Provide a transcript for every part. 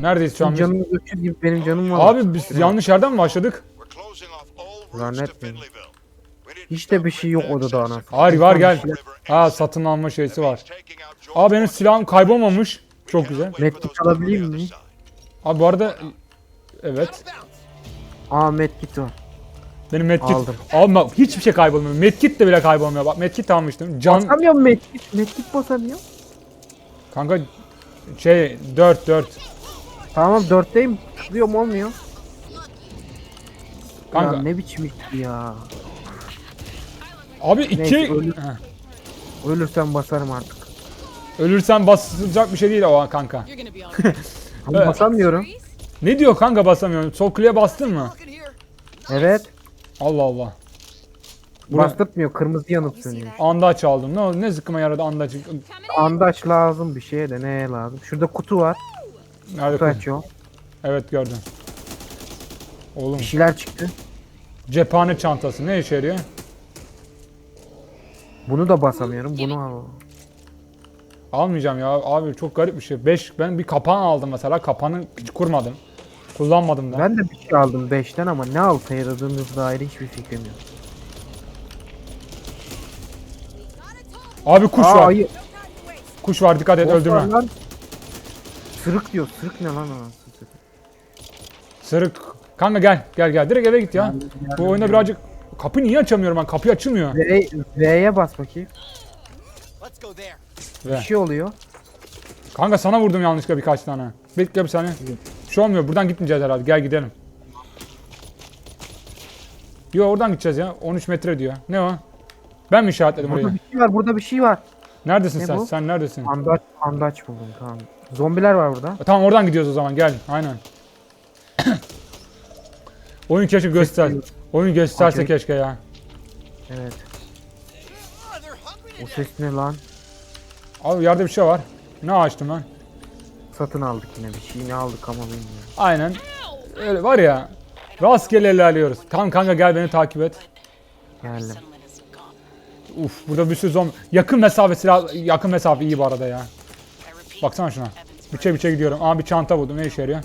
Neredeyiz şu an? biz? Canımı götür gibi benim canım var. Abi biz yanlış yerden mi başladık? Zannetmiyorum. Hiç de bir şey yok odada anasını. Hayır var gel. şeyler- Ha satın alma şeysi var. Aa benim silahım kaybolmamış. Çok güzel. Medkit alabilir miyim? Abi bu arada evet. Aa medkit var. Benim medkit. Aldım. Alma hiçbir şey kaybolmuyor. Medkit de bile kaybolmuyor. Bak medkit almıştım. Can Basamıyorum medkit. Medkit basamıyorum. kanka şey 4 4. Tamam dörtteyim. Tıklıyorum olmuyor. Kanka Ya ne biçim itti ya. abi 2 Neyse, ölü- Ölürsem basarım artık. Ölürsen basılacak bir şey değil o kanka. Evet. basamıyorum. Ne diyor kanka basamıyorum. Sol kliğe bastın mı? Evet. Allah Allah. Bastırtmıyor. Kırmızı yanıp sönüyor. Andaç aldım. Ne oldu? Ne zıkkıma yaradı andaç. Andaç lazım bir şeye de neye lazım? Şurada kutu var. Nerede? Kutu koy- açıyor. Evet gördüm. Oğlum Bir şeyler çıktı. cephane çantası ne işe yarıyor? Bunu da basamıyorum. Bunu al. Almayacağım ya abi çok garip bir şey. 5 ben bir kapan aldım mesela. Kapanı hiç kurmadım. Kullanmadım da. Ben de bir şey aldım 5'ten ama ne alta yaradığınız dair hiçbir fikrim yok. Abi kuş Aa, var. ayı. Kuş var dikkat et öldürme. lan. Sırık diyor. Sırık ne lan anasını satayım. Sırık. Kanka gel gel gel direkt eve git ya. Bu oyunda birazcık kapı niye açamıyorum ben? Kapıyı açılmıyor. V- V'ye bas bakayım. Ve. Bir şey oluyor. Kanka sana vurdum yanlışlıkla birkaç tane. Bekle bir saniye. Bir şey olmuyor. Buradan gitmeyeceğiz herhalde. Gel gidelim. Yo oradan gideceğiz ya. 13 metre diyor. Ne o? Ben mi işaretledim Burada orayı? bir şey var. Burada bir şey var. Neredesin Ne sen? bu? Sen neredesin? Andaç, andaç buldum tamam. Zombiler var burada. Tamam oradan gidiyoruz o zaman. Gel. Aynen. Oyun keşke göster. Oyun gösterse Okey. keşke ya. Evet. O ses ne lan? Abi yerde bir şey var. Ne açtım ben? Satın aldık yine bir şey. Ne aldık ama bilmiyorum. Aynen. Öyle var ya. Rastgele ilerliyoruz. Tamam kanka gel beni takip et. Geldim. Uf burada bir sürü zombi. Yakın mesafe silah yakın mesafe iyi bu arada ya. Baksana şuna. Biçe biçe gidiyorum. Aa bir çanta buldum. Ne işe yarıyor?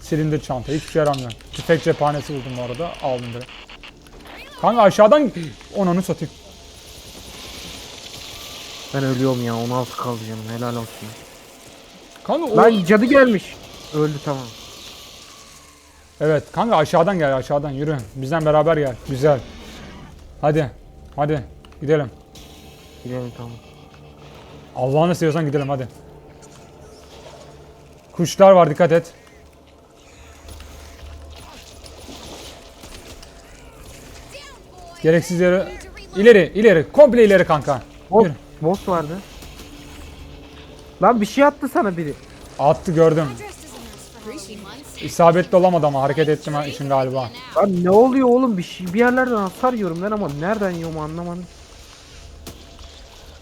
Silindir çanta. Hiçbir şey yaramıyor. Tüfek cephanesi buldum bu arada. Aldım direkt. Kanka aşağıdan onanı satayım. Ben ölüyorum ya 16 kaldı canım helal olsun. Kanka o... Lan cadı gelmiş. Öldü tamam. Evet kanka aşağıdan gel aşağıdan yürü. Bizden beraber gel. Güzel. Hadi. Hadi. Gidelim. Gidelim tamam. Allah'ını seviyorsan gidelim hadi. Kuşlar var dikkat et. Gereksiz yere ileri ileri komple ileri kanka. Boss, Yürü. boss vardı. Lan bir şey attı sana biri. Attı gördüm. İsabetli olamadı ama hareket ettim için galiba. Lan ne oluyor oğlum bir şey bir yerlerden hasar yiyorum ben ama nereden yiyorum anlamadım.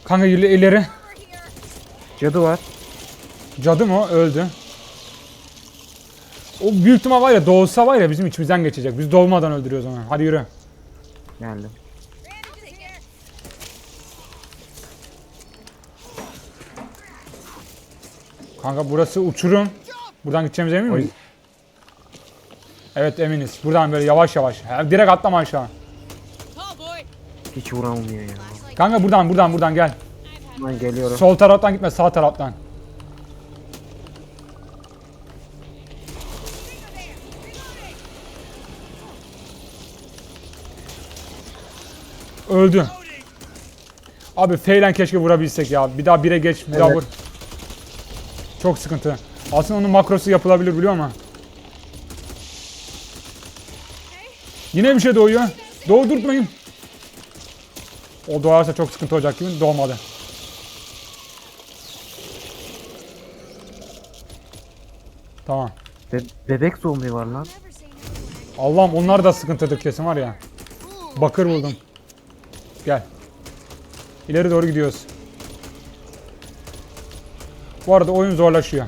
Kanka ileri, ileri. Cadı var. Cadı mı? Öldü. O büyük ihtimal var ya doğsa var ya bizim içimizden geçecek. Biz doğmadan öldürüyoruz onu. Hadi yürü. Geldim. Kanka burası uçurum. Buradan gideceğimize emin miyiz? Evet eminiz. Buradan böyle yavaş yavaş. Ha, direkt atlama aşağı. Hiç vuramıyor ya. Kanka buradan buradan buradan gel. Ben geliyorum. Sol taraftan gitme sağ taraftan. Öldü. Abi Feylen keşke vurabilsek ya. Bir daha bire geç, bir daha Evet. vur. Çok sıkıntı. Aslında onun makrosu yapılabilir biliyor musun? Yine bir şey doğuyor. Doğdurtmayın. O doğarsa çok sıkıntı olacak gibi. Doğmadı. Tamam. Be- bebek zombi var lan. Allah'ım onlar da sıkıntıdır kesin var ya. Bakır buldum. Gel. İleri doğru gidiyoruz. Bu arada oyun zorlaşıyor.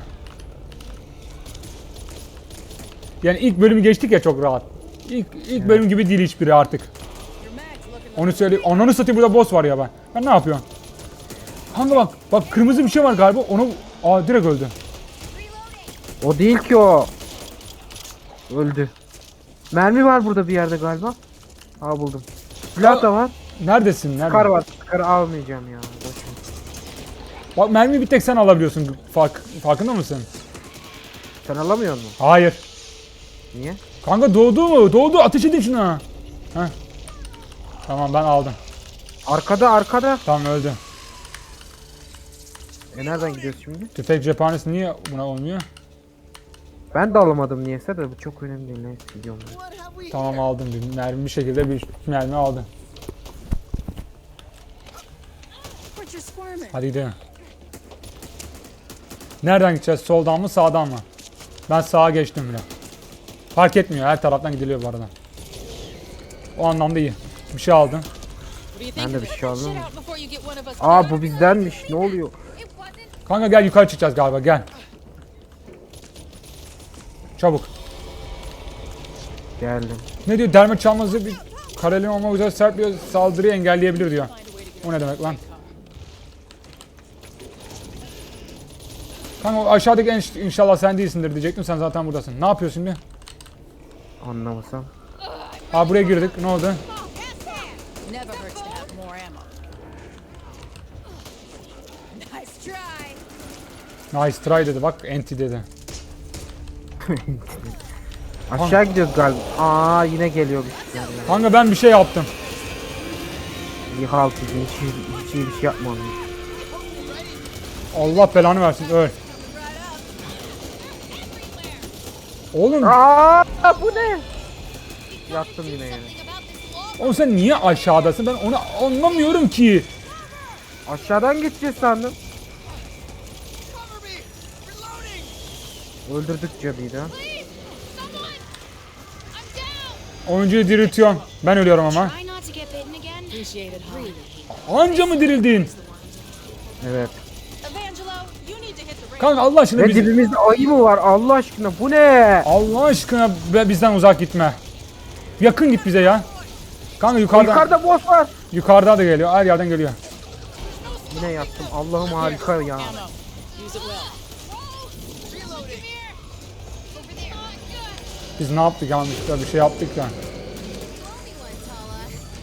Yani ilk bölümü geçtik ya çok rahat. İlk, ilk bölüm gibi değil hiçbiri artık. Onu söyle. Ananı satayım burada boss var ya ben. Ben ne yapıyorum? Kanka bak. Bak kırmızı bir şey var galiba. Onu Aa direkt öldü. O değil ki o. Öldü. Mermi var burada bir yerde galiba. Aa buldum. Silah da var. Neredesin? Nerede? Kar var. Kar almayacağım ya. Bak mermiyi bir tek sen alabiliyorsun. Fark, farkında mısın? Sen alamıyor musun? Hayır. Niye? Kanka doğdu mu? Doğdu. Ateş edin şuna. Heh. Tamam ben aldım. Arkada arkada. Tamam öldü. E nereden gidiyoruz şimdi? Tüfek cephanesi niye buna olmuyor? Ben de alamadım niyeyse de bu çok önemli değil. Neyse gidiyorum. ben. Tamam aldım. Bir mermi bir şekilde bir mermi aldım. Butcher squirming. Hadi gidelim. Nereden gideceğiz? Soldan mı sağdan mı? Ben sağa geçtim bile. Fark etmiyor. Her taraftan gidiliyor bu arada. O anlamda iyi. Bir şey think Ben de bir şey aldım. Aa bu bizdenmiş. Ne oluyor? Kanka gel yukarı çıkacağız galiba gel. Çabuk. Geldim. Ne diyor? Derme çalması bir karelin olmak üzere sert bir saldırıyı engelleyebilir diyor. O ne demek lan? Kanka aşağıdaki en inşallah sen değilsindir diyecektim. Sen zaten buradasın. Ne yapıyorsun şimdi? Anlamasam. Aa buraya girdik. Ne oldu? Nice try. Dedi bak. Anti dedi. Aşağı gidiyoruz galiba. Aa yine geliyor bir şeyler ya. Kanka ben bir şey yaptım. İyi halt edin. Hiç, hiç iyi bir şey yapmadım. Allah belanı versin. Öl. Oğlum, Aa bu ne? Yattım yine yere. oğlum sen niye aşağıdasın? Ben onu anlamıyorum ki. Aşağıdan geçeceğiz sandım. Öldürdük cadıyı da. Oyuncuyu diriltiyorum. Ben ölüyorum ama. Anca mı dirildin? Evet. Kanka Allah aşkına Ve bizi... dibimizde ayı mı var Allah aşkına bu ne? Allah aşkına be- bizden uzak gitme. Yakın git bize ya. Kanka yukarıdan, Yukarıda boss var. yukarıda da geliyor. Her yerden geliyor. Yine yattım Allah'ım harika ya. Ammo. Use it well. Biz ne yaptık yanlışlıkla bir şey yaptık ya.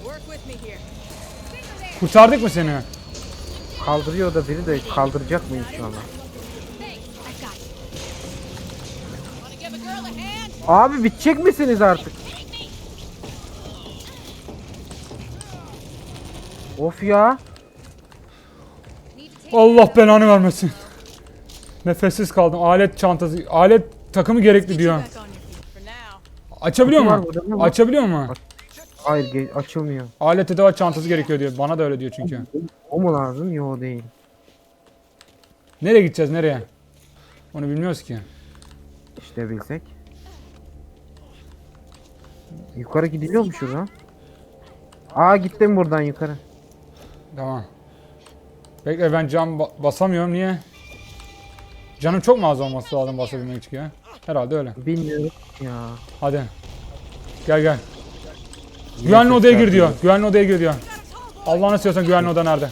Work with me here. Kurtardık mı seni? Kaldırıyor da biri de kaldıracak mı inşallah? Abi bitecek misiniz artık? Of ya. Allah belanı vermesin. Nefessiz kaldım. Alet çantası, alet takımı gerekli diyor. Açabiliyor mu? Açabiliyor mu? Hayır açılmıyor. Alet edevat çantası gerekiyor diyor. Bana da öyle diyor çünkü. O mu lazım? Yo değil. Nereye gideceğiz nereye? Onu bilmiyoruz ki. İşte bilsek. Yukarı gidiliyor mu şuradan? Aa gittim buradan yukarı. Tamam. Bekle ben cam ba- basamıyorum niye? Canım çok mu az olması lazım basabilmek için ya? Herhalde öyle. Bilmiyorum ya. Hadi. Gel gel. Yine Güvenli odaya gir diyor. Güvenli odaya gir diyor. Allah'ını istiyorsan güvenli oda nerede?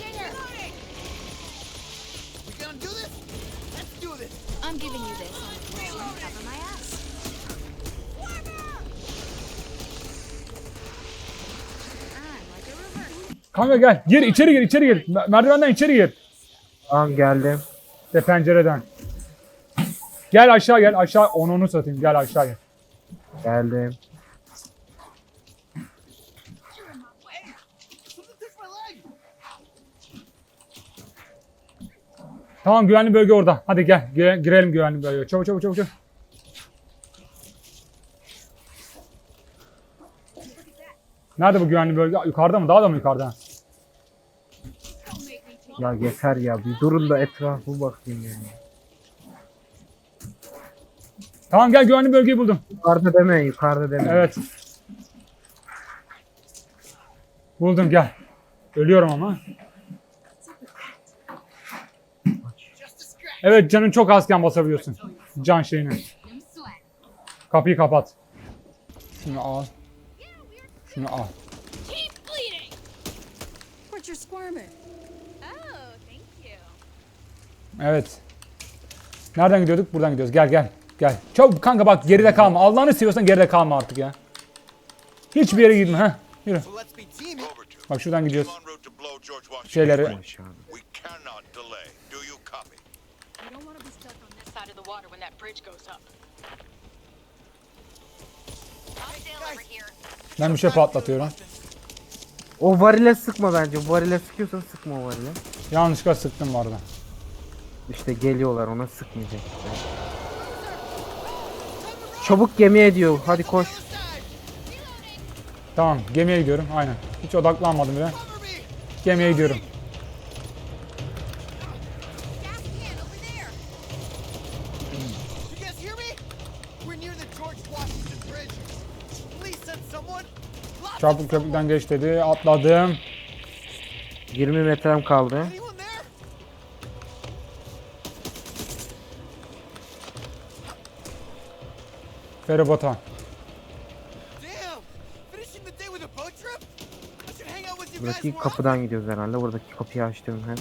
Kanka gel. Gir içeri gir içeri gir. Me- Merdivenden içeri gir. Tamam geldim. De pencereden. Gel aşağı gel aşağı. Onu onu satayım. Gel aşağı gel. Geldim. Tamam güvenli bölge orada. Hadi gel. Gire- girelim güvenli bölgeye. Çabuk çabuk çabuk. çabuk. Nerede bu güvenli bölge? Yukarıda mı? Daha da mı yukarıda? Ya yeter ya bir durun da etrafı bakayım ya. Tamam gel güvenli bölgeyi buldum. Yukarıda deme yukarıda deme. Evet. Buldum gel. Ölüyorum ama. Evet canın çok azken basabiliyorsun. Can şeyini. Kapıyı kapat. Şunu al. Şunu al. Keep bleeding. Butcher squirming. Oh, thank you. Evet. Nereden gidiyorduk? Buradan gidiyoruz. Gel gel. Gel. Çabuk kanka bak geride kalma. Allah'ını seviyorsan geride kalma artık ya. Hiçbir yere gitme ha. Yürü. Bak şuradan gidiyoruz. En route to blow George Washington. Şeyleri. Ben bir şey patlatıyorum. O varile sıkma bence. Varile sıkıyorsan sıkma o varile. Yanlışlıkla sıktım arada. İşte geliyorlar ona sıkmayacak. Çabuk gemiye diyor. Hadi koş. Tamam gemiye gidiyorum. Aynen. Hiç odaklanmadım bile. Gemiye gidiyorum. Çarpık köprüden geç dedi. Atladım. 20 metrem kaldı. Feribota. Buradaki kapıdan gidiyoruz herhalde. Buradaki kapıyı açtım ben.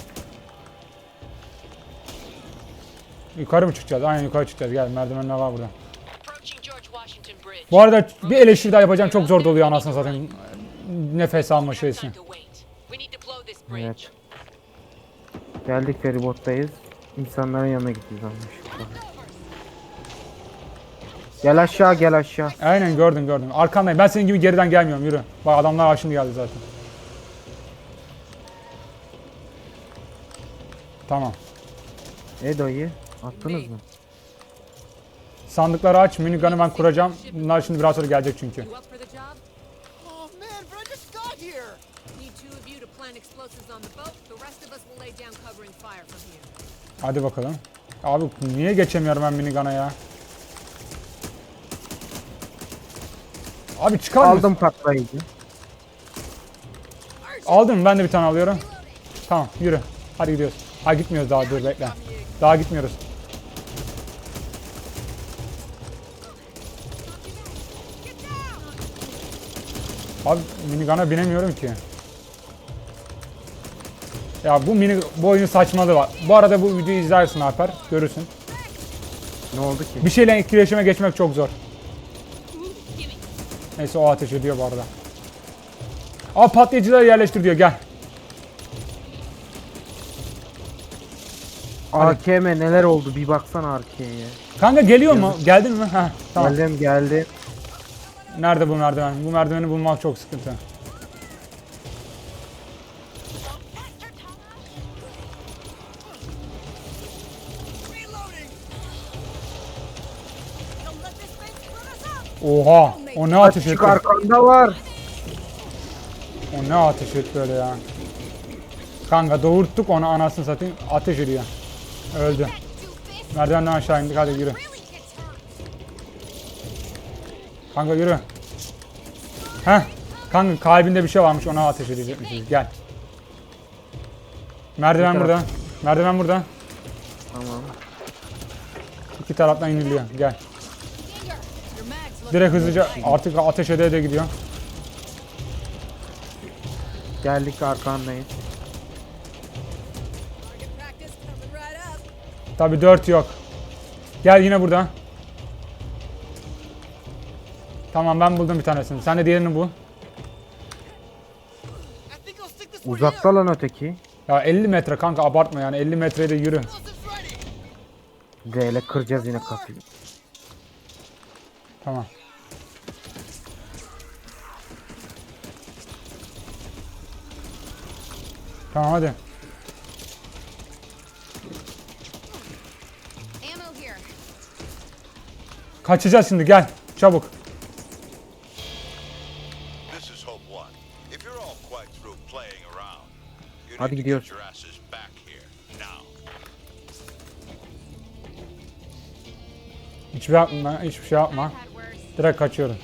Yukarı mı çıkacağız? Aynen yukarı çıkacağız. Gel merdivenler var burada. Bu arada bir eleştiri daha yapacağım. Çok zor doluyor anasını satayım. Nefes alma şeysi. Evet. Geldik feribottayız. İnsanların yanına gideceğiz anlaşılan. Gel aşağı gel aşağı. Aynen gördüm gördüm. Arkandayım. Ben senin gibi geriden gelmiyorum. Yürü. Bak adamlar şimdi geldi zaten. Tamam. E dayı attınız mı? Sandıkları aç. Minigun'ı ben kuracağım. Bunlar şimdi biraz sonra gelecek çünkü. Oh. Hadi bakalım. Abi niye geçemiyorum ben minigun'a ya? Abi çıkar mısın? Aldım patlayıcı. Aldım ben de bir tane alıyorum. Tamam yürü. Hadi gidiyoruz. Ha gitmiyoruz daha dur bekle. Daha gitmiyoruz. Abi minigana binemiyorum ki. Ya bu mini bu oyunun saçmalığı var. Bu arada bu videoyu izlersin Alper. Görürsün. Ne oldu ki? Bir şeyle etkileşime geçmek çok zor. Neyse o ateş ediyor bu arada. Aa patlayıcıları yerleştir diyor gel. AKM neler oldu bir baksana AKM'ye. Kanka geliyor mu? Geldin mi? Heh, tamam. Geldim geldi. Nerede bu merdiven? Bu merdiveni bulmak çok sıkıntı. Oha! O ne ateş etti? arkanda var. O ne ateş etti öyle ya? Kanka doğurttuk onu anasını satayım. Ateş ediyor. Öldü. Merdivenden aşağı indik hadi yürü. Kanka yürü. Heh. Kanka kalbinde bir şey varmış ona ateş edecekmişiz. Gel. Merdiven Bir burada. taraf. Merdiven burada. Tamam. İki taraftan iniliyor. Gel. Your mags Direkt hızlıca artık ateş ede ede gidiyor. Geldik arkandayız. target practice coming right up. Tabi 4 yok. Gel yine burada. Tamam ben buldum bir tanesini. Sen de diğerini bul. Uzakta lan öteki. Ya 50 metre kanka abartma yani 50 metreye de yürü. Explosives ready! D ile kıracağız yine kapıyı. Tamam. Tamam hadi. Kaçacağız şimdi gel. Çabuk. Hadi gidiyoruz. Hiçbir yapma, hiçbir şey yapma. Direkt kaçıyorum.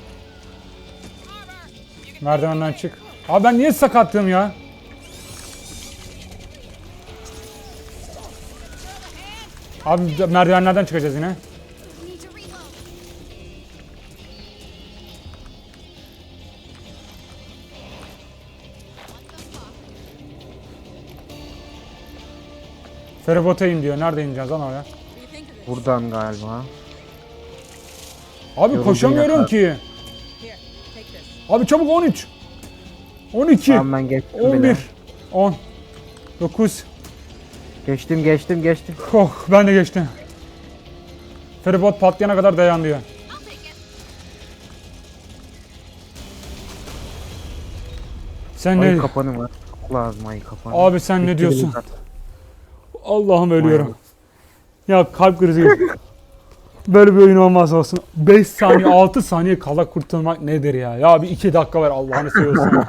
Merdivenden çık. Abi ben niye sakatlığım ya? Abi merdivenlerden çıkacağız yine. Feribota in diyor. Nerede ineceğiz lan oraya? Buradan galiba. Abi koşamıyorum ki. Abi çabuk 13. 12. Tamam ben geçtim bile. 11. 10. 9. Geçtim geçtim geçtim. Oh ben de geçtim. Feribot patlayana kadar dayan diyor. Sen Ay ne? kapanı var. Lazım ay kapanı. Abi sen ne Bitti diyorsun? zaten. Allah'ım ölüyorum. Ya kalp krizi. Böyle bir oyun olmaz olsun. 5 saniye 6 saniye kala kurtulmak nedir ya? Ya bir 2 dakika ver Allah'ını seviyorsun.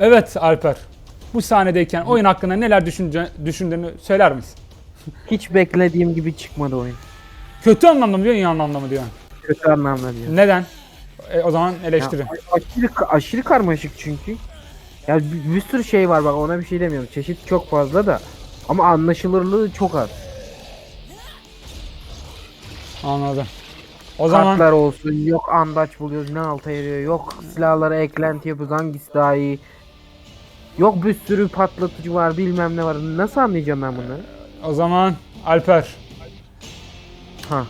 evet Alper. Bu sahnedeyken oyun hakkında neler düşünce, düşündüğünü söyler misin? Hiç beklediğim gibi çıkmadı oyun. Kötü anlamda mı diyor, iyi anlamda mı diyor? Kötü anlamda diyor. Neden? E, o zaman eleştiri. Ya, aşırı, aşırı karmaşık çünkü. Ya bir, bir sürü şey var bak ona bir şey demiyorum. Çeşit çok fazla da. Ama anlaşılırlığı çok az. Anladım. O zaman Kartlar olsun yok andaç buluyoruz ne alta yarıyor yok silahlara eklenti yapıyoruz hangisi daha iyi. Yok bir sürü patlatıcı var bilmem ne var nasıl anlayacağım ben bunları? o zaman Alper Ha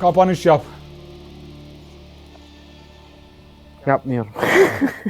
kapanış yap. Yapmıyorum.